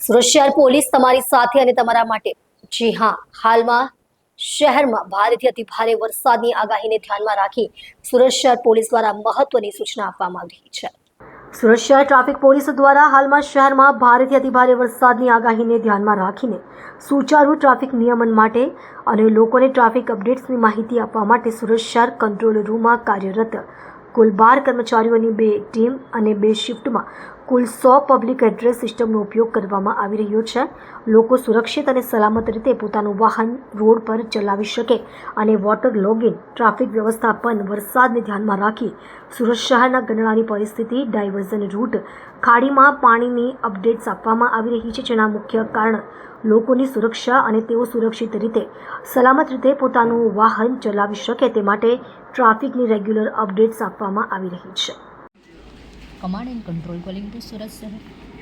Surat police તમારી સાથે અને તમારા માટે. જી હા, હાલમાં શહેરમાં ભારેથી અતિ ભારે વરસાદની આગાહીને ધ્યાનમાં રાખી સુરત પોલીસ દ્વારા મહત્વની સૂચના આપવામાં આવી રહી છે. સુરત ટ્રાફિક પોલીસ દ્વારા હાલમાં શહેરમાં ભારેથી અતિભારે વરસાદની આગાહીને ધ્યાનમાં રાખીને સુચારુ ટ્રાફિક નિયમન માટે અને લોકોને ટ્રાફિક અપડેટ્સની માહિતી આપવા માટે સુરત કંટ્રોલ રૂમમાં કાર્યરત કુલ બાર કર્મચારીઓની બે ટીમ અને બે શિફ્ટમાં કુલ સો પબ્લિક એડ્રેસ સિસ્ટમનો ઉપયોગ કરવામાં આવી રહ્યો છે. લોકો સુરક્ષિત અને સલામત રીતે પોતાનું વાહન રોડ પર ચલાવી શકે અને વોટર લોગિન ટ્રાફિક વ્યવસ્થાપન, વરસાદને ધ્યાનમાં રાખી સુરત શહેરના ગંડણાની પરિસ્થિતિ ડાયવર્ઝન રૂટ ખાડીમાં પાણીની અપડેટ્સ આપવામાં આવી રહી છે, જેના મુખ્ય કારણ લોકોની સુરક્ષા અને તેઓ સુરક્ષિત રીતે, સલામત રીતે પોતાનું વાહન ચલાવી શકે તે માટે ટ્રાફિકની રેગ્યુલર અપડેટ્સ આપવામાં આવી રહી છે. Command and control calling to Surat શહેર.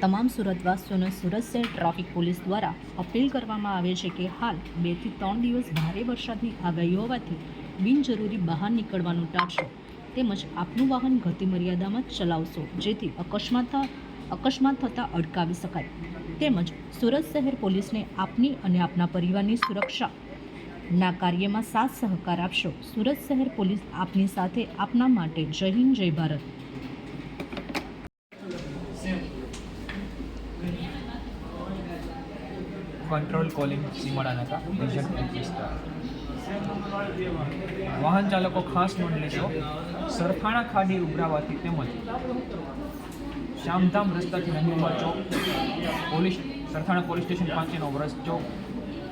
તમામ સુરતવાસીઓને સુરત શહેર ટ્રાફિક પોલીસ દ્વારા અપીલ કરવામાં આવે છે કે હાલ બેથી ત્રણ દિવસ ભારે વરસાદની આગાહી હોવાથી બિનજરૂરી બહાર નીકળવાનું ટાળશો તેમજ આપનું વાહન ગતિ મર્યાદામાં ચલાવશો જેથી અકસ્માત અકસ્માત થતાં અટકાવી શકાય. તેમજ સુરત શહેર પોલીસને આપની અને આપના પરિવારની સુરક્ષા ના કાર્યમાં સાથ સહકાર આપશો. સુરત શહેર પોલીસ આપની સાથે આપના માટે જય હિન્દ, જય ભારત. કંટ્રોલ કોલિંગ સીમાડા નાકા વિઝન વિસ્તાર. વાહન ચાલકો ખાસ નોંધ લેશો સરખાણા ખાડી ઉભરાવાથી તેમજ શ્યામધામ રસ્તાથી નંદુરબાર ચોક, પોલીસ, સરથાણા પોલીસ સ્ટેશન પાંચેનો વ્રસ ચોક,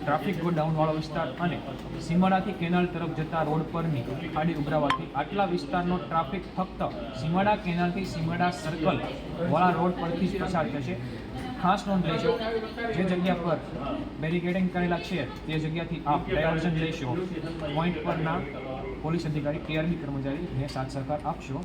ટ્રાફિક ગોડાઉનવાળો વિસ્તાર અને સીમાડાથી કેનાલ તરફ જતા રોડ પરની ખાડી ઉભરાવાથી આટલા વિસ્તારનો ટ્રાફિક ફક્ત સીમાડા કેનાલથી સીમાડા સર્કલ વાળા રોડ પરથી જ પસાર થશે. ખાસ નોંધ લેશો જે જગ્યા પર બેરિકેડિંગ કરેલા છે, તે જગ્યાથી આપ ડાયવર્ઝન લેશો. પોઈન્ટ પરના પોલીસ અધિકારી કેઆરબી કર્મચારીને સાથ સહકાર આપશો.